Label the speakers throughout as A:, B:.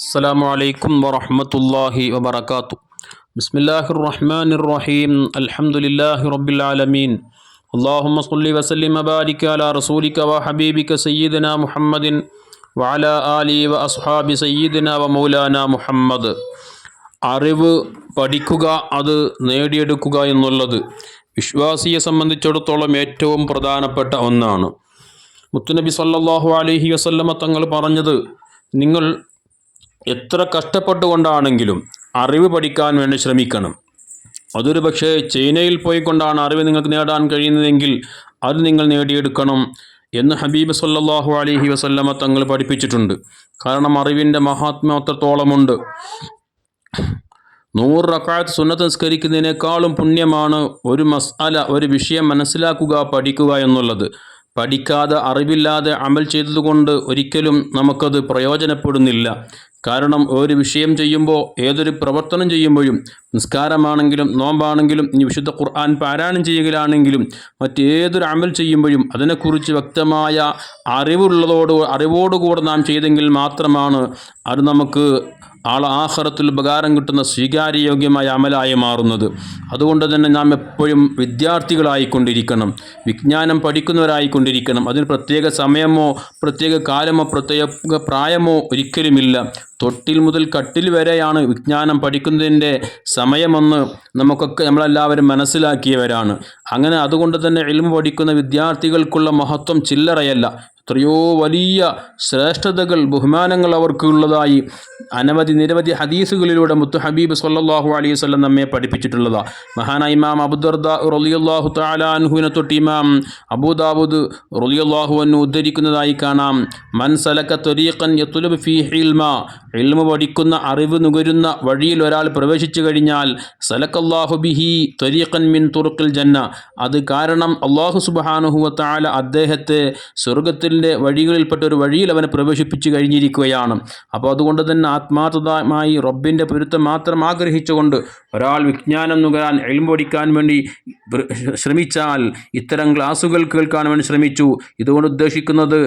A: السلام عليكم ورحمة الله وبركاته بسم الله الرحمن الرحيم الحمد لله رب العالمين اللهم صل وسلم وبارك على رسولك وحبيبك سيدنا محمد وعلى آله وأصحاب سيدنا ومولانا محمد അറിവ് പഠിക്കുക അത് നേടിയെടുക്കുക എന്നുള്ളത് വിശ്വാസിയെ സംബന്ധിച്ചിടത്തോളം ഏറ്റവും പ്രധാനപ്പെട്ട ഒന്നാണ് മുത്തുനബി സല്ലല്ലാഹു അലൈഹി വസല്ലമ തങ്ങൾ പറഞ്ഞത് നിങ്ങൾ എത്ര കഷ്ടപ്പെട്ടുകൊണ്ടാണെങ്കിലും അറിവ് പഠിക്കാൻ വേണ്ടി ശ്രമിക്കണം. അതൊരു പക്ഷേ ചൈനയിൽ പോയിക്കൊണ്ടാണ് അറിവ് നിങ്ങൾക്ക് നേടാൻ കഴിയുന്നതെങ്കിൽ അത് നിങ്ങൾ നേടിയെടുക്കണം എന്ന് ഹബീബ് സല്ലാഹു അലഹി വസല്ലമ തങ്ങൾ പഠിപ്പിച്ചിട്ടുണ്ട്. കാരണം അറിവിന്റെ മഹാത്മ്യം അത്രത്തോളമുണ്ട്. നൂറ് റക്കാത്ത് സുന്നത്ത് നിസ്കരിക്കുന്നതിനേക്കാളും പുണ്യമാണ് ഒരു മസ്അല ഒരു വിഷയം മനസ്സിലാക്കുക പഠിക്കുക എന്നുള്ളത്. പഠിക്കാതെ അറിവില്ലാതെ അമൽ ചെയ്തതുകൊണ്ട് ഒരിക്കലും നമുക്കത് പ്രയോജനപ്പെടുന്നില്ല. കാരണം ഒരു വിഷയം ചെയ്യുമ്പോൾ ഏതൊരു പ്രവർത്തനം ചെയ്യുമ്പോഴും നിസ്കാരമാണെങ്കിലും നോമ്പാണെങ്കിലും ഇനി വിശുദ്ധ ഖുർആൻ പാരായണം ചെയ്യുകയാണെങ്കിലും മറ്റേതൊരു അമൽ ചെയ്യുമ്പോഴും അതിനെക്കുറിച്ച് വ്യക്തമായ അറിവുള്ളതോട് അറിവോടുകൂടെ നാം ചെയ്തെങ്കിൽ മാത്രമാണ് അത് നമുക്ക് ആൾ ആഹ്റത്തിൽ ഉപകാരം കിട്ടുന്ന സ്വീകാര്യയോഗ്യമായ അമലായി മാറുന്നത്. അതുകൊണ്ട് തന്നെ നാം എപ്പോഴും വിദ്യാർത്ഥികളായിക്കൊണ്ടിരിക്കണം വിജ്ഞാനം പഠിക്കുന്നവരായിക്കൊണ്ടിരിക്കണം. അതിന് പ്രത്യേക സമയമോ പ്രത്യേക കാലമോ പ്രത്യേക പ്രായമോ ഒരിക്കലുമില്ല. തൊട്ടിൽ മുതൽ കട്ടിൽ വരെയാണ് വിജ്ഞാനം പഠിക്കുന്നതിന്റെ സമയമെന്ന് നമുക്കൊക്കെ നമ്മളെല്ലാവരും മനസ്സിലാക്കിയവരാണ്. അങ്ങനെ അതുകൊണ്ട് തന്നെ എളിമ പഠിക്കുന്ന വിദ്യാർത്ഥികൾക്കുള്ള മഹത്വം ചില്ലറയല്ല. എത്രയോ വലിയ ശ്രേഷ്ഠതകൾ ബഹുമാനങ്ങൾ അവർക്കുള്ളതായി അനവധി നിരവധി ഹദീസുകളിലൂടെ മുത്തു ഹബീബ് സല്ലാഹു അലൈഹി വസല്ലം നമ്മെ പഠിപ്പിച്ചിട്ടുള്ളതാണ് മഹാനായ ഇമാം അബുദർദ അൻഹുവിനെ തൊട്ട് ഇമാം അബൂദാവൂദ് റളിയല്ലാഹു അൻഹു ഉദ്ധരിക്കുന്നതായി കാണാം. മൻ സലക ത്വരീഖൻ ഇൽമ. പഠിക്കുന്ന അറിവ് നുകരുന്ന വഴിയിൽ ഒരാൾ പ്രവേശിച്ചു കഴിഞ്ഞാൽ സലക്കല്ലാഹു ബിഹി ത്വരീഖൻ മിൻ തുറുക്കിൽ ജന്ന. അത് കാരണം അള്ളാഹു സുബാനുഹുവ താല അദ്ദേഹത്തെ അദ്ദേഹത്തെ സ്വർഗത്തിന്റെ വഴികളിൽപ്പെട്ട ഒരു വഴിയിൽ അവനെ പ്രവേശിപ്പിച്ചു കഴിഞ്ഞിരിക്കുകയാണ്. അപ്പോൾ അതുകൊണ്ട് തന്നെ ആത്മാർത്ഥമായി റബ്ബിന്റെ പൊരുത്തം മാത്രം ആഗ്രഹിച്ചുകൊണ്ട് ഒരാൾ വിജ്ഞാനം നുകരാൻ എഴുമ്പൊടിക്കാൻ വേണ്ടി ശ്രമിച്ചാൽ ഇത്തരം ക്ലാസ്സുകൾ കേൾക്കാൻ വേണ്ടി ശ്രമിച്ചു. ഇതുകൊണ്ട് ഉദ്ദേശിക്കുന്നത്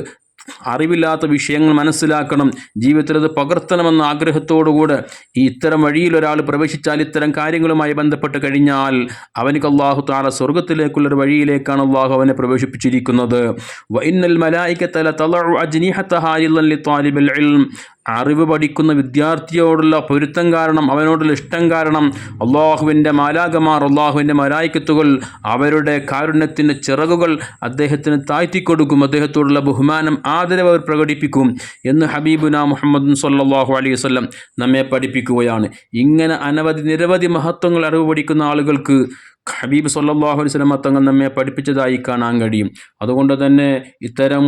A: അറിവില്ലാത്ത വിഷയങ്ങൾ മനസ്സിലാക്കണം. ജീവിതത്തിൽ അത് പകർത്തണമെന്ന ആഗ്രഹത്തോടുകൂടെ ഈ ഇത്തരം വഴിയിൽ ഒരാൾ പ്രവേശിച്ചാൽ ഇത്തരം കാര്യങ്ങളുമായി ബന്ധപ്പെട്ട് കഴിഞ്ഞാൽ അവനിക്ക് അള്ളാഹു താല സ്വർഗത്തിലേക്കുള്ളൊരു വഴിയിലേക്കാണ് അള്ളാഹു അവനെ പ്രവേശിപ്പിച്ചിരിക്കുന്നത്. അറിവ് പഠിക്കുന്ന വിദ്യാർത്ഥിയോടുള്ള പൊരുത്തം കാരണം അവനോടുള്ള ഇഷ്ടം കാരണം അള്ളാഹുവിന്റെ മാലാകമാർ അള്ളാഹുവിന്റെ മലായിക്കത്തുകൾ അവരുടെ കാരുണ്യത്തിന്റെ ചിറകുകൾ അദ്ദേഹത്തിന് താഴ്ത്തിക്കൊടുക്കും. അദ്ദേഹത്തോടുള്ള ബഹുമാനം ആദരവ് അവർ പ്രകടിപ്പിക്കും എന്ന് ഹബീബുന മുഹമ്മദ് സല്ലാഹു അലൈഹി വസ്ലം നമ്മെ പഠിപ്പിക്കുകയാണ്. ഇങ്ങനെ അനവധി നിരവധി മഹത്വങ്ങൾ അറിവ് പഠിക്കുന്ന ആളുകൾക്ക് ഹബീബ് സല്ലാഹു അലൈഹി സ്വലം തങ്ങൾ നമ്മെ പഠിപ്പിച്ചതായി കാണാൻ കഴിയും. അതുകൊണ്ട് തന്നെ ഇത്തരം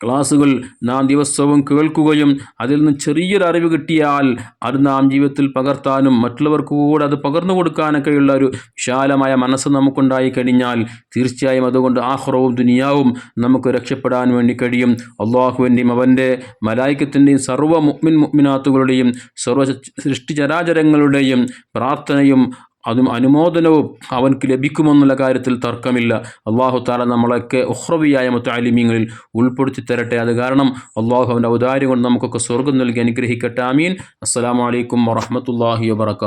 A: ക്ലാസ്സുകൾ നാം ദിവസവും കേൾക്കുകയും അതിൽ നിന്ന് ചെറിയൊരു അറിവ് കിട്ടിയാൽ അത് നാം ജീവിതത്തിൽ പകർത്താനും മറ്റുള്ളവർക്ക് കൂടെ അത് പകർന്നു കൊടുക്കാനൊക്കെയുള്ള ഒരു വിശാലമായ മനസ്സ് നമുക്കുണ്ടായി കഴിഞ്ഞാൽ തീർച്ചയായും അതുകൊണ്ട് ആഹ്റവും ദുനിയാവും നമുക്ക് രക്ഷപ്പെടാൻ വേണ്ടി കഴിയും. അള്ളാഹുവിന്റെയും അവന്റെ മലായിക്കത്തിന്റെയും സർവ മുഗ്മിൻ മുഗ്മിനാത്തുകളുടെയും സർവ സൃഷ്ടിചരാചരങ്ങളുടെയും പ്രാർത്ഥനയും അതും അനുമോദനവും അവനക്ക് ലഭിക്കുമെന്നുള്ള കാര്യത്തിൽ തർക്കമില്ല. അള്ളാഹു താല നമ്മളൊക്കെ ഉഹ്രവിയായ മുത്താലിമ്യങ്ങളിൽ ഉൾപ്പെടുത്തി തരട്ടെ. അത് കാരണം അള്ളാഹു അവന്റെ ഔദാര്യം കൊണ്ട് നമുക്കൊക്കെ സ്വർഗം നൽകി അനുഗ്രഹിക്കട്ടെ. ആമീൻ. അസ്സാം വലൈക്കും വറഹമത്തല്ലാഹി വാത്തു